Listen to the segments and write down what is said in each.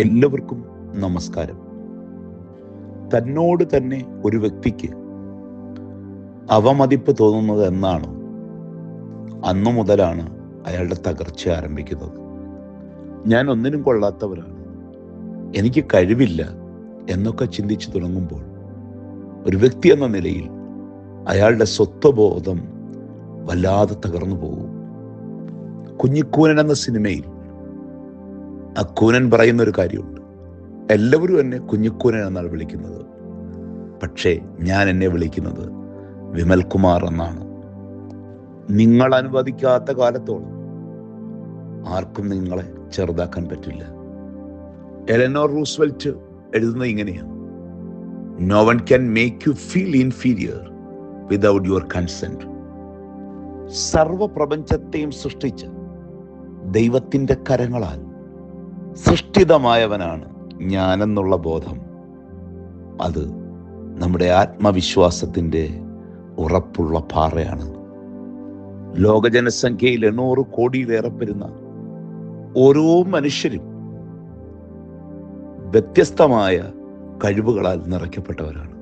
എല്ലാവർക്കും നമസ്കാരം. തന്നോട് തന്നെ ഒരു വ്യക്തിക്ക് അവമതിപ്പ് തോന്നുന്നത് എന്നാണ്? അന്നു മുതലാണ് അയാളുടെ തകർച്ച ആരംഭിക്കുന്നത്. ഞാൻ ഒന്നിനും കൊള്ളാത്തവരാണ്. എനിക്ക് കഴിവില്ല എന്നൊക്കെ ചിന്തിച്ചു തുടങ്ങുമ്പോൾ ഒരു വ്യക്തി എന്ന നിലയിൽ അയാളുടെ സ്വത്വബോധം വല്ലാതെ തകർന്നു പോകും. കുഞ്ഞിക്കൂനൻ എന്ന സിനിമയിൽ ആ കൂനൻ പറയുന്ന ഒരു കാര്യമുണ്ട്. എല്ലാവരും എന്നെ കുഞ്ഞിക്കൂനൻ എന്നാണ് വിളിക്കുന്നത്. പക്ഷേ ഞാൻ എന്നെ വിളിക്കുന്നത് വിമൽകുമാർ എന്നാണ്. നിങ്ങൾ അനുവദിക്കാത്ത കാലത്തോളം ആർക്കും നിങ്ങളെ ചെറുതാക്കാൻ പറ്റില്ല. എലനോർ റൂസ്വെൽറ്റ് എഴുതുന്നത് ഇങ്ങനെയാണ്. No one can make you feel inferior without your consent സർവപ്രപഞ്ചത്തെയും സൃഷ്ടിച്ച ദൈവത്തിന്റെ കരങ്ങളാൽ സൃഷ്ടിതമായവനാണ് ഞാനെന്നുള്ള ബോധം. അത് നമ്മുടെ ആത്മവിശ്വാസത്തിന്റെ ഉറപ്പുള്ള പാറയാണ്. ലോക ജനസംഖ്യയിൽ എണ്ണൂറ് കോടിയിലേറെ വരുന്ന ഓരോ മനുഷ്യരും വ്യത്യസ്തമായ കഴിവുകളാൽ നിറയ്ക്കപ്പെട്ടവരാണ്.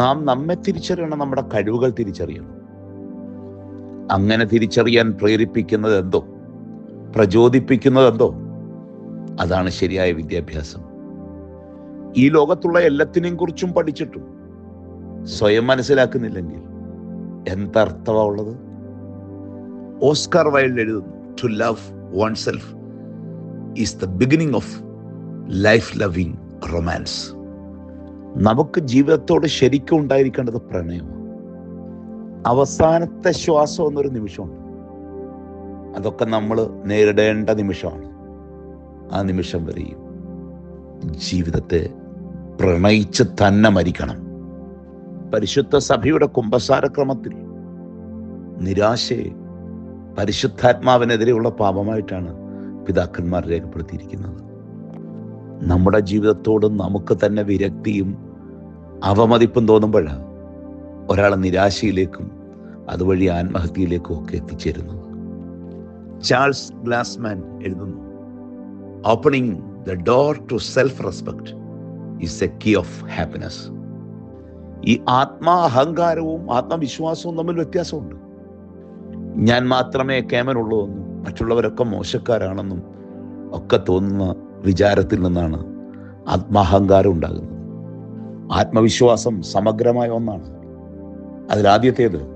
നാം നമ്മെ തിരിച്ചറിയണം നമ്മുടെ കഴിവുകൾ തിരിച്ചറിയണം. അങ്ങനെ തിരിച്ചറിയാൻ പ്രേരിപ്പിക്കുന്നത് എന്തോ? പ്രചോദിപ്പിക്കുന്നത് എന്തോ? അതാണ് ശരിയായ വിദ്യാഭ്യാസം. ഈ ലോകത്തുള്ള എല്ലാത്തിനെയും കുറിച്ചും പഠിച്ചിട്ടും സ്വയം മനസ്സിലാക്കുന്നില്ലെങ്കിൽ എന്തർത്ഥമാ ഉള്ളത്? ഓസ്കാർ വൈൽഡ് എഴുതുന്നു to love oneself is the beginning of life loving romance നമുക്ക് ജീവിതത്തോട് ശരിക്കും ഉണ്ടായിരിക്കേണ്ടത് പ്രണയമാണ്. അവസാനത്തെ ശ്വാസം എന്നൊരു നിമിഷമുണ്ട്. അതൊക്കെ നമ്മൾ നേരിടേണ്ട നിമിഷമാണ്. ആ നിമിഷം വരെയും ജീവിതത്തെ പ്രണയിച്ച് തന്നെ മരിക്കണം. പരിശുദ്ധ സഭയുടെ കുംഭസാരക്രമത്തിൽ നിരാശയെ പരിശുദ്ധാത്മാവിനെതിരെയുള്ള പാപമായിട്ടാണ് പിതാക്കന്മാർ രേഖപ്പെടുത്തിയിരിക്കുന്നത്. നമ്മുടെ ജീവിതത്തോട് നമുക്ക് തന്നെ വിരക്തിയും അവമതിപ്പും തോന്നുമ്പോഴാണ് ഒരാളെ നിരാശയിലേക്കും അതുവഴി ആത്മഹത്യയിലേക്കും ഒക്കെ എത്തിച്ചേരുന്നത്. ചാൾസ് ഗ്ലാസ്മാൻ എഴുതുന്നു opening the door to self respect is a key of happiness ഈ ആത്മാ അഹങ്കാരവും ആത്മവിശ്വാസവും തമ്മിൽ വ്യത്യാസമുണ്ട്. ഞാൻ മാത്രമേ കേമനുള്ളൂ എന്നും മറ്റുള്ളവരൊക്കെ മോശക്കാരാണെന്നും ഒക്കെ തോന്നുന്ന വിചാരത്തിൽ നിന്നാണ് ആത്മാഹങ്കാരം ഉണ്ടാകുന്നത്. ആത്മവിശ്വാസം സമഗ്രമായ ഒന്നാണ്. അതിലാദ്യത്തേത്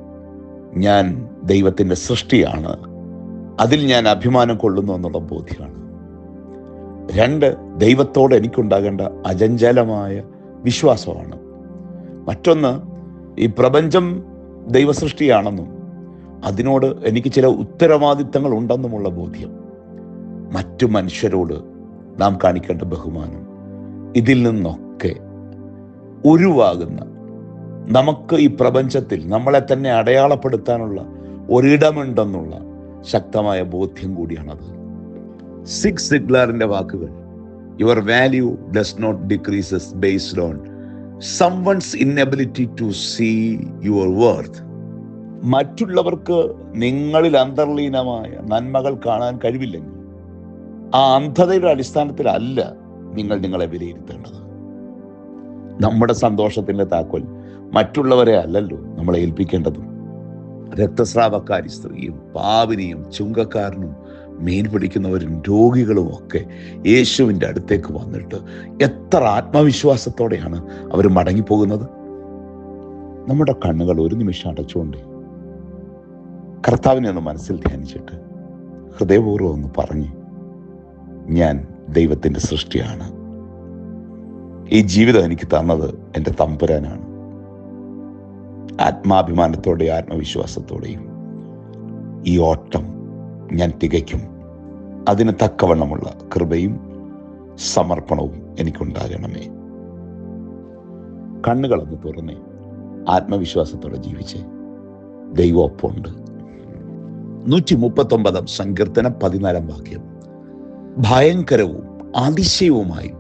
ഞാൻ ദൈവത്തിന്റെ സൃഷ്ടിയാണ്. അതിൽ ഞാൻ അഭിമാനം കൊള്ളുന്നു എന്നുള്ള ബോധ്യമാണ്. രണ്ട് ദൈവത്തോട് എനിക്കുണ്ടാകേണ്ട അജഞ്ചലമായ വിശ്വാസമാണ്. മറ്റൊന്ന് ഈ പ്രപഞ്ചം ദൈവസൃഷ്ടിയാണെന്നും അതിനോട് എനിക്ക് ചില ഉത്തരവാദിത്തങ്ങൾ ഉണ്ടെന്നുമുള്ള ബോധ്യം. മറ്റു മനുഷ്യരോട് നാം കാണിക്കേണ്ട ബഹുമാനം ഇതിൽ നിന്നൊക്കെ ഉരുവാകുന്ന നമുക്ക് ഈ പ്രപഞ്ചത്തിൽ നമ്മളെ തന്നെ അടയാളപ്പെടുത്താനുള്ള ഒരിടമുണ്ടെന്നുള്ള ശക്തമായ ബോധ്യം കൂടിയാണത്. സിക്സ് സിഗ്ലറിന്റെ വാക്കുകൾ. Your value does not decreases based on someone's inability to see your worth മറ്റുള്ളവർക്ക് നിങ്ങളിൽ അന്തർലീനമായ നന്മകൾ കാണാൻ കഴിവില്ലെങ്കിൽ ആ അന്ധതയുടെ അടിസ്ഥാനത്തിലല്ല നിങ്ങൾ നിങ്ങളെ വിലയിരുത്തേണ്ടത്. നമ്മുടെ സന്തോഷത്തിന്റെ താക്കോൽ മറ്റുള്ളവരെ അല്ലല്ലോ നമ്മളെ ഏൽപ്പിക്കേണ്ടത്. രക്തസ്രാവക്കാരി സ്ത്രീയും പാവിനിയും ചുങ്കക്കാരനും മീൻ പിടിക്കുന്നവരും രോഗികളും ഒക്കെ യേശുവിന്റെ അടുത്തേക്ക് വന്നിട്ട് എത്ര ആത്മവിശ്വാസത്തോടെയാണ് അവർ മടങ്ങിപ്പോകുന്നത്? നമ്മുടെ കണ്ണുകൾ ഒരു നിമിഷം അടച്ചുകൊണ്ട് കർത്താവിനെ ഒന്ന് മനസ്സിൽ ധ്യാനിച്ചിട്ട് ഹൃദയപൂർവം ഒന്ന് പറഞ്ഞ് ഞാൻ ദൈവത്തിന്റെ സൃഷ്ടിയാണ്. ഈ ജീവിതം എനിക്ക് തന്നത് എന്റെ തമ്പുരാനാണ്. ആത്മാഭിമാനത്തോടെയും ആത്മവിശ്വാസത്തോടെയും ഈ ഓട്ടം ഞാൻ തികയ്ക്കും. അതിന് തക്കവണ്ണമുള്ള കൃപയും സമർപ്പണവും എനിക്കുണ്ടാകണമേ. കണ്ണുകളൊന്ന് തുറന്നേ. ആത്മവിശ്വാസത്തോടെ ജീവിച്ച്. ദൈവം ഒപ്പമുണ്ട്. നൂറ്റി മുപ്പത്തൊമ്പതാം സങ്കീർത്തനം പതിനാലാം വാക്യം. ഭയങ്കരവും അതിശയവുമായി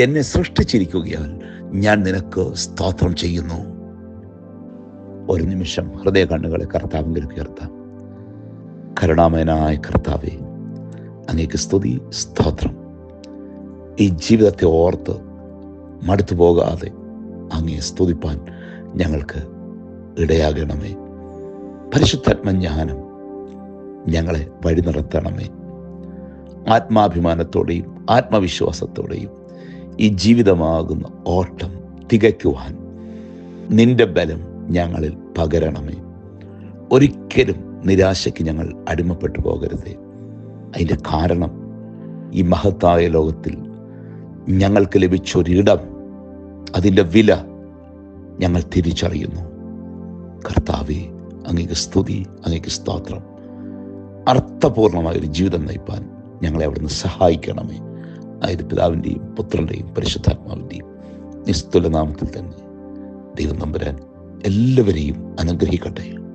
എന്നെ സൃഷ്ടിച്ചിരിക്കുകയാൽ ഞാൻ നിനക്ക് സ്തോത്രം ചെയ്യുന്നു. ഒരു നിമിഷം ഹൃദയ കണ്ണുകളെ കർത്താവിന്റെ ഉയർത്താം. കരുണാമയനായ കർത്താവെ അങ്ങേക്ക് സ്തുതി സ്തോത്രം. ഈ ജീവിതത്തെ ഓർത്ത് മടുത്തു പോകാതെ അങ്ങേ സ്തുതിപ്പാൻ ഞങ്ങൾക്ക് ഇടയാകണമേ. പരിശുദ്ധാത്മജ്ഞാനം ഞങ്ങളെ വഴി നടത്തണമേ. ആത്മാഭിമാനത്തോടെയും ആത്മവിശ്വാസത്തോടെയും ഈ ജീവിതമാകുന്ന ഓട്ടം തികയ്ക്കുവാൻ നിന്റെ ബലം ഞങ്ങളിൽ പകരണമേ. ഒരിക്കലും നിരാശയ്ക്ക് ഞങ്ങൾ അടിമപ്പെട്ടു പോകരുത്. അതിന്റെ കാരണം ഈ മഹത്തായ ലോകത്തിൽ ഞങ്ങൾക്ക് ലഭിച്ച ഒരിടം അതിന്റെ വില ഞങ്ങൾ തിരിച്ചറിയുന്നു. കർത്താവെ അങ്ങേക്ക് സ്തുതി അങ്ങേക്ക് സ്തോത്രം. അർത്ഥപൂർണമായ ഒരു ജീവിതം നയിപ്പാൻ ഞങ്ങളെ അവിടുന്ന് സഹായിക്കണമേ. അതായത് പിതാവിന്റെയും പുത്രന്റെയും പരിശുദ്ധാത്മാവിന്റെയും നിസ്തുല നാമത്തിൽ തന്നെ ദൈവം നമ്പുരാൻ എല്ലാവരെയും അനുഗ്രഹിക്കട്ടെ.